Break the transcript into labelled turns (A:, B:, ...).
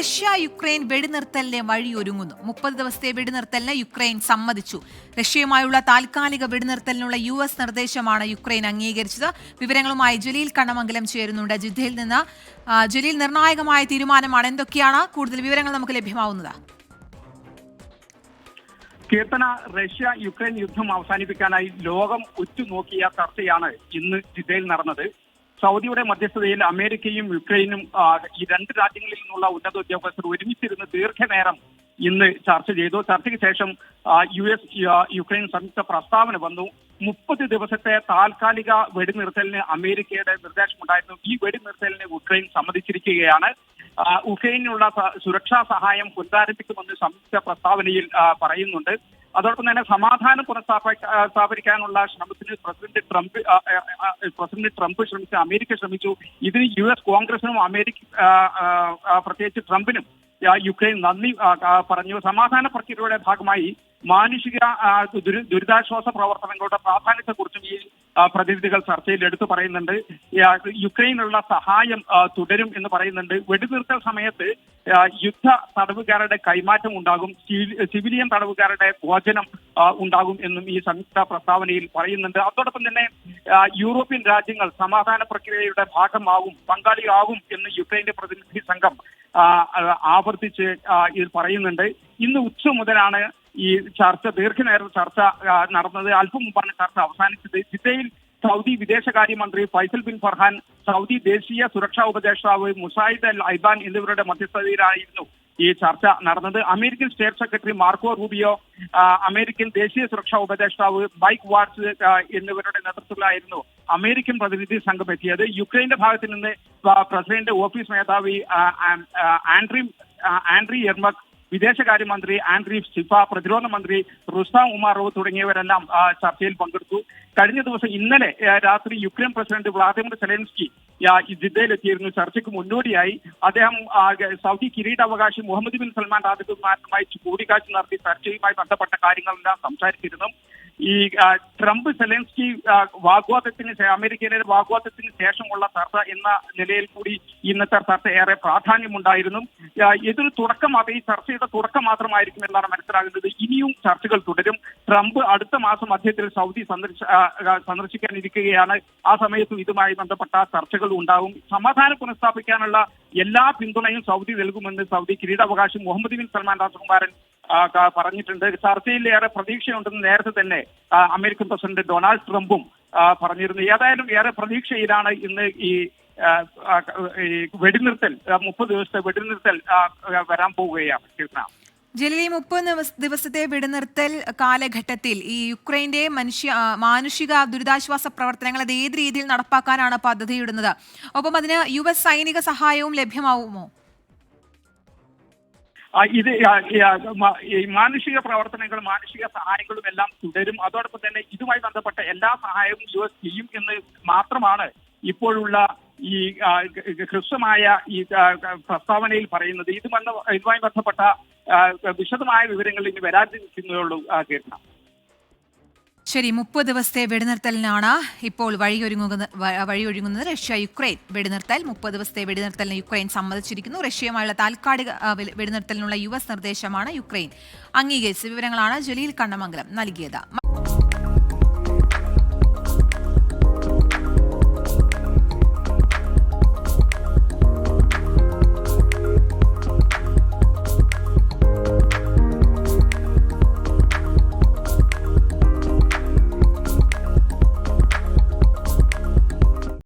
A: Russia Ukraine വെടിനിർത്തലിന് വഴിയൊരുങ്ങുന്നു മുപ്പത് ദിവസത്തെ വെടിനിർത്തലിന് Ukraine സമ്മതിച്ചു. റഷ്യയുമായുള്ള താൽക്കാലിക വെടിനിർത്തലിനുള്ള യു എസ് നിർദ്ദേശമാണ് യുക്രൈൻ അംഗീകരിച്ചത്. വിവരങ്ങളുമായി ജലീൽ കണ്ണമംഗലം ചേരുന്നുണ്ട്. ജിദ്ദയിൽ നിന്ന് ജലീൽ നിർണായകമായ തീരുമാനമാണ് എന്തൊക്കെയാണ്? കൂടുതൽ വിവരങ്ങൾ നമുക്ക് ലഭ്യമാവുന്നത്.
B: കീർത്തന റഷ്യ യുക്രൈൻ യുദ്ധം അവസാനിപ്പിക്കാനായി ലോകം ഉറ്റുനോക്കിയ ചർച്ചയാണ് ഇന്ന് ജിദ്ദയിൽ നടന്നത്. സൗദിയുടെ മധ്യസ്ഥതയിൽ അമേരിക്കയും യുക്രൈനും ഈ രണ്ട് രാജ്യങ്ങളിൽ നിന്നുള്ള ഉന്നത ഉദ്യോഗസ്ഥർ ഒരുമിച്ചിരുന്ന് ദീർഘനേരം ഇന്ന് ചർച്ച ചെയ്തു. ചർച്ചയ്ക്ക് ശേഷം യു എസ് യുക്രൈൻ സംയുക്ത പ്രസ്താവന വന്നു. മുപ്പത് ദിവസത്തെ താൽക്കാലിക വെടിനിർത്തലിന് അമേരിക്കയുടെ നിർദ്ദേശമുണ്ടായിരുന്നു ഈ വെടിനിർത്തലിന് ഉക്രൈൻ സമ്മതിച്ചിരിക്കുകയാണ്. ഉക്രൈനിനുള്ള സുരക്ഷാ സഹായം പുനരാരംഭിക്കുമെന്ന് സംയുക്ത പ്രസ്താവനയിൽ പറയുന്നുണ്ട്. അതോടൊപ്പം തന്നെ സമാധാനം പുനഃസ്ഥാപിക്കാനുള്ള ശ്രമത്തിന് പ്രസിഡന്റ് ട്രംപ് പ്രസിഡന്റ് ട്രംപ് ശ്രമിച്ചു അമേരിക്ക ശ്രമിച്ചു. ഇതിന് യു എസ് കോൺഗ്രസിനും അമേരിക്ക പ്രത്യേകിച്ച് ട്രംപിനും യുക്രൈൻ നന്ദി പറഞ്ഞു. സമാധാന പ്രക്രിയയുടെ ഭാഗമായി മാനുഷിക ദുരിതാശ്വാസ പ്രവർത്തനങ്ങളുടെ പ്രാധാന്യത്തെക്കുറിച്ചും ഈ പ്രതിനിധികൾ ചർച്ചയിൽ എടുത്തു പറയുന്നുണ്ട് യുക്രൈനുള്ള സഹായം തുടരും എന്ന് പറയുന്നുണ്ട്. വെടിനിർത്തൽ സമയത്ത് യുദ്ധ തടവുകാരുടെ കൈമാറ്റം ഉണ്ടാകും സിവി- സിവിലിയൻ തടവുകാരുടെ മോചനം ഉണ്ടാകും എന്നും ഈ സംയുക്ത പ്രസ്താവനയിൽ പറയുന്നുണ്ട്. അതോടൊപ്പം തന്നെ യൂറോപ്യൻ രാജ്യങ്ങൾ സമാധാന പ്രക്രിയയുടെ ഭാഗമാവും പങ്കാളിയാകും എന്ന് യുക്രൈന്റെ പ്രതിനിധി സംഘം ആവർത്തിച്ച് ഇത് പറയുന്നുണ്ട്. ഇന്ന് ഉച്ച മുതലാണ് ഈ ചർച്ച ദീർഘനേരം ചർച്ച നടന്നത്. അല്പം മുമ്പാണ് ചർച്ച അവസാനിച്ചത്. ജിദ്ദയിൽ സൗദി വിദേശകാര്യമന്ത്രി ഫൈസൽ ബിൻ ഫർഹാൻ സൗദി ദേശീയ സുരക്ഷാ ഉപദേഷ്ടാവ് മുസായിദ് അൽ ഐബാൻ എന്നിവരുടെ മധ്യസ്ഥതയിലായിരുന്നു ഈ ചർച്ച നടന്നത്. American state secretary Marco Rubio American ദേശീയ സുരക്ഷാ ഉപദേഷ്ടാവ് മൈക്ക് വാട്സ് എന്നിവരുടെ നേതൃത്വത്തിലായിരുന്നു അമേരിക്കൻ പ്രതിനിധി സംഘം എത്തിയത്. യുക്രൈന്റെ ഭാഗത്ത് നിന്ന് പ്രസിഡന്റ് ഓഫീസ് മേധാവി ആൻഡ്രി ആൻഡ്രി എർമക് വിദേശകാര്യമന്ത്രി ആൻഡ്രി സിഫ പ്രതിരോധ മന്ത്രി റുസ്താം ഉമാറോവ് തുടങ്ങിയവരെല്ലാം ചർച്ചയിൽ പങ്കെടുത്തു. കഴിഞ്ഞ ദിവസം ഇന്നലെ രാത്രി യുക്രൈൻ പ്രസിഡന്റ് വ്ളാദിമിർ സെലൻസ്കി ജിദ്ദയിലെത്തിയിരുന്നു. ചർച്ചയ്ക്ക് മുന്നോടിയായി അദ്ദേഹം സൗദി കിരീടാവകാശി മുഹമ്മദ് ബിൻ സൽമാൻ രാജകുമാരനുമായി കൂടിക്കാഴ്ച നടത്തി ചർച്ചയുമായി ബന്ധപ്പെട്ട കാര്യങ്ങളെല്ലാം സംസാരിച്ചിരുന്നു. ഈ ട്രംപ് സെലൻസ്കി വാഗ്വാദത്തിന് അമേരിക്കയുടെ വാഗ്വാദത്തിന് ശേഷമുള്ള ചർച്ച എന്ന നിലയിൽ കൂടി ഇന്നത്തെ ചർച്ച ഏറെ പ്രാധാന്യമുണ്ടായിരുന്നു. ഇതൊരു തുടക്കം മാത്രം ഈ ചർച്ചയുടെ തുടക്കം മാത്രമായിരിക്കും എന്നാണ് മനസ്സിലാകുന്നത്. ഇനിയും ചർച്ചകൾ തുടരും. ട്രംപ് അടുത്ത മാസം മധ്യത്തിൽ സൗദി സന്ദർശ സന്ദർശിക്കാനിരിക്കുകയാണ്. ആ സമയത്തും ഇതുമായി ബന്ധപ്പെട്ട ചർച്ചകൾ ഉണ്ടാവും. സമാധാനം പുനഃസ്ഥാപിക്കാനുള്ള എല്ലാ പിന്തുണയും സൗദി നൽകുമെന്ന് സൗദി കിരീടാവകാശി മുഹമ്മദ് ബിൻ സൽമാൻ രാജകുമാരൻ പറഞ്ഞിട്ടുണ്ട്. ചർച്ചയിൽ ഏറെ പ്രതീക്ഷയുണ്ടെന്ന് നേരത്തെ തന്നെ അമേരിക്കൻ പ്രസിഡന്റ് ഡൊണാൾഡ് ട്രംപും പറഞ്ഞിരുന്നു. ഏതായാലും ഏറെ പ്രതീക്ഷയിലാണ് ഇന്ന് ഈ വെടിനിർത്തൽ മുപ്പത് ദിവസത്തെ വെടിനിർത്തൽ വരാൻ പോവുകയാണ്.
A: ജലീ മുപ്പത് ദിവസത്തെ വെടിനിർത്തൽ കാലഘട്ടത്തിൽ ഈ യുക്രൈന്റെ മനുഷ്യ മാനുഷിക ദുരിതാശ്വാസ പ്രവർത്തനങ്ങൾ അത് ഏത് രീതിയിൽ നടപ്പാക്കാനാണ് പദ്ധതിയിടുന്നത്? ഒപ്പം അതിന് യു എസ് സൈനിക സഹായവും ലഭ്യമാവുമോ?
B: ഇത് മാനുഷിക പ്രവർത്തനങ്ങളും മാനുഷിക സഹായങ്ങളും എല്ലാം തുടരും. അതോടൊപ്പം തന്നെ ഇതുമായി ബന്ധപ്പെട്ട എല്ലാ സഹായവും യു എസ് ചെയ്യും എന്ന് മാത്രമാണ് ഇപ്പോഴുള്ള ഈ ഹ്രസ്വമായ ഈ പ്രസ്താവനയിൽ പറയുന്നത്. ഇത് ഇതുമായി ബന്ധപ്പെട്ട വിശദമായ വിവരങ്ങൾ ഇനി വരാതിരിക്കുന്നതേ ഉള്ളൂ ആ, കീർത്തന
A: ശരി മുപ്പത് ദിവസത്തെ വെടിനിർത്തലിനാണ് ഇപ്പോൾ വഴിയൊരുങ്ങുന്നത് വഴിയൊരുങ്ങുന്നത് റഷ്യ യുക്രൈൻ. വെടിനിർത്തൽ മുപ്പത് ദിവസത്തെ വെടിനിർത്തലിന് യുക്രൈൻ സമ്മതിച്ചിരിക്കുന്നു. റഷ്യയുമായുള്ള താൽക്കാലിക വെടിനിർത്തലിനുള്ള യു എസ് നിർദ്ദേശമാണ് യുക്രൈൻ. അംഗീകരിച്ച വിവരങ്ങളാണ് ജലീൽ കണ്ണമംഗലം നൽകിയത്.